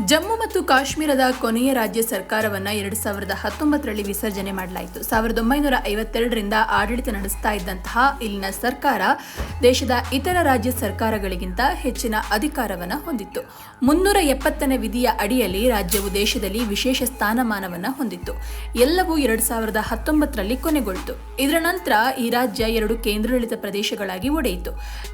ಜಮ್ಮು ಮತ್ತು ಕಾಶ್ಮೀರದ ಕೊನೆಯ ರಾಜ್ಯ ಸರ್ಕಾರವನ್ನು ಎರಡು ಸಾವಿರದ ಹತ್ತೊಂಬತ್ತರಲ್ಲಿ ವಿಸರ್ಜನೆ ಮಾಡಲಾಯಿತು. ಸಾವಿರದ ಒಂಬೈನೂರ ಐವತ್ತೆರಡರಿಂದ ಆಡಳಿತ ನಡೆಸ್ತಾ ಇದ್ದಂತಹ ಇಲ್ಲಿನ ಸರ್ಕಾರ ದೇಶದ ಇತರ ರಾಜ್ಯ ಸರ್ಕಾರಗಳಿಗಿಂತ ಹೆಚ್ಚಿನ ಅಧಿಕಾರವನ್ನು ಹೊಂದಿತ್ತು. ಮುನ್ನೂರ ಎಪ್ಪತ್ತನೇ ವಿಧಿಯ ಅಡಿಯಲ್ಲಿ ರಾಜ್ಯವು ದೇಶದಲ್ಲಿ ವಿಶೇಷ ಸ್ಥಾನಮಾನವನ್ನು ಹೊಂದಿತ್ತು. ಎಲ್ಲವೂ ಎರಡು ಸಾವಿರದ ಹತ್ತೊಂಬತ್ತರಲ್ಲಿ ಕೊನೆಗೊಳ್ತು. ಇದರ ನಂತರ ಈ ರಾಜ್ಯ ಎರಡು ಕೇಂದ್ರಾಡಳಿತ ಪ್ರದೇಶಗಳಾಗಿ ಒಡೆಯಿತು.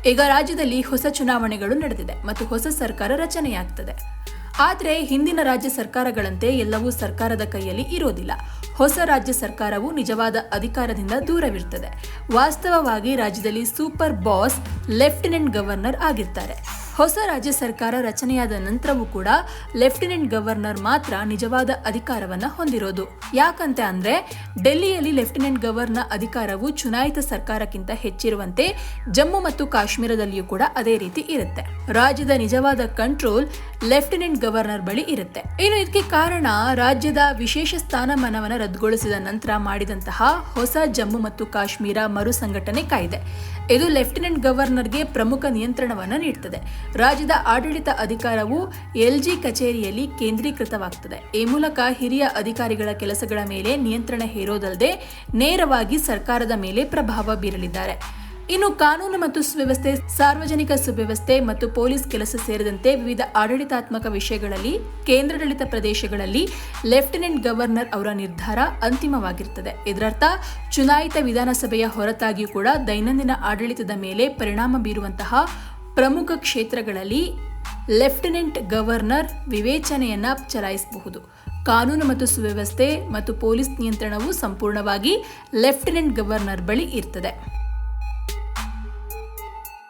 ಈಗ ರಾಜ್ಯದಲ್ಲಿ ಹೊಸ ಚುನಾವಣೆಗಳು ನಡೆದಿದೆ ಮತ್ತು ಹೊಸ ಸರ್ಕಾರ ರಚನೆಯಾಗ್ತದೆ. ಆದರೆ ಹಿಂದಿನ ರಾಜ್ಯ ಸರ್ಕಾರಗಳಂತೆ ಎಲ್ಲವೂ ಸರ್ಕಾರದ ಕೈಯಲ್ಲಿ ಇರೋದಿಲ್ಲ. ಹೊಸ ರಾಜ್ಯ ಸರ್ಕಾರವು ನಿಜವಾದ ಅಧಿಕಾರದಿಂದ ದೂರವಿರ್ತದೆ ವಾಸ್ತವವಾಗಿ ರಾಜ್ಯದಲ್ಲಿ ಸೂಪರ್ ಬಾಸ್, ಲೆಫ್ಟಿನೆಂಟ್ ಗವರ್ನರ್ ಆಗಿರ್ತಾರೆ. ಹೊಸ ರಾಜ್ಯ ಸರ್ಕಾರ ರಚನೆಯಾದ ನಂತರವೂ ಕೂಡ ಲೆಫ್ಟಿನೆಂಟ್ ಗವರ್ನರ್ ಮಾತ್ರ ನಿಜವಾದ ಅಧಿಕಾರವನ್ನು ಹೊಂದಿರೋದು. ಯಾಕಂತೆ ಅಂದ್ರೆ ಡೆಲ್ಲಿಯಲ್ಲಿ ಲೆಫ್ಟಿನೆಂಟ್ ಗವರ್ನರ್ ಅಧಿಕಾರವು ಚುನಾಯಿತ ಸರ್ಕಾರಕ್ಕಿಂತ ಹೆಚ್ಚಿರುವಂತೆ ಜಮ್ಮು ಮತ್ತು ಕಾಶ್ಮೀರದಲ್ಲಿಯೂ ಕೂಡ ಅದೇ ರೀತಿ ಇರುತ್ತೆ. ರಾಜ್ಯದ ನಿಜವಾದ ಕಂಟ್ರೋಲ್ ಲೆಫ್ಟಿನೆಂಟ್ ಗವರ್ನರ್ ಬಳಿ ಇರುತ್ತೆ. ಇನ್ನು ಇದಕ್ಕೆ ಕಾರಣ ರಾಜ್ಯದ ವಿಶೇಷ ಸ್ಥಾನಮಾನವನ್ನು ರದ್ದುಗೊಳಿಸಿದ ನಂತರ ಮಾಡಿದಂತಹ ಹೊಸ ಜಮ್ಮು ಮತ್ತು ಕಾಶ್ಮೀರ ಮರು ಸಂಘಟನೆ ಕಾಯ್ದೆ. ಇದು ಲೆಫ್ಟಿನೆಂಟ್ ಗವರ್ನರ್ಗೆ ಪ್ರಮುಖ ನಿಯಂತ್ರಣವನ್ನು ನೀಡುತ್ತದೆ ರಾಜ್ಯದ ಆಡಳಿತ ಅಧಿಕಾರವು ಎಲ್ಜಿ ಕಚೇರಿಯಲ್ಲಿ ಕೇಂದ್ರೀಕೃತವಾಗುತ್ತದೆ ಈ ಮೂಲಕ ಹಿರಿಯ ಅಧಿಕಾರಿಗಳ ಕೆಲಸಗಳ ಮೇಲೆ ನಿಯಂತ್ರಣ ಹೇರೋದಲ್ಲದೆ ನೇರವಾಗಿ ಸರ್ಕಾರದ ಮೇಲೆ ಪ್ರಭಾವ ಬೀರಲಿದ್ದಾರೆ. ಇನ್ನು ಕಾನೂನು ಮತ್ತು ಸುವ್ಯವಸ್ಥೆ, ಸಾರ್ವಜನಿಕ ಸುವ್ಯವಸ್ಥೆ ಮತ್ತು ಪೊಲೀಸ್ ಕೆಲಸ ಸೇರಿದಂತೆ ವಿವಿಧ ಆಡಳಿತಾತ್ಮಕ ವಿಷಯಗಳಲ್ಲಿ, ಕೇಂದ್ರಾಡಳಿತ ಪ್ರದೇಶಗಳಲ್ಲಿ ಲೆಫ್ಟಿನೆಂಟ್ ಗವರ್ನರ್ ಅವರ ನಿರ್ಧಾರ ಅಂತಿಮವಾಗಿರುತ್ತದೆ. ಇದರರ್ಥ, ಚುನಾಯಿತ ವಿಧಾನಸಭೆಯ ಹೊರತಾಗಿಯೂ ಕೂಡ ದೈನಂದಿನ ಆಡಳಿತದ ಮೇಲೆ ಪರಿಣಾಮ ಬೀರುವಂತಹ ಪ್ರಮುಖ ಕ್ಷೇತ್ರಗಳಲ್ಲಿ ಲೆಫ್ಟಿನೆಂಟ್ ಗವರ್ನರ್ ವಿವೇಚನೆಯನ್ನ ಚಲಾಯಿಸಬಹುದು. ಕಾನೂನು ಮತ್ತು ಸುವ್ಯವಸ್ಥೆ ಮತ್ತು ಪೊಲೀಸ್ ನಿಯಂತ್ರಣವು ಸಂಪೂರ್ಣವಾಗಿ ಲೆಫ್ಟಿನೆಂಟ್ ಗವರ್ನರ್ ಬಳಿ ಇರ್ತದೆ.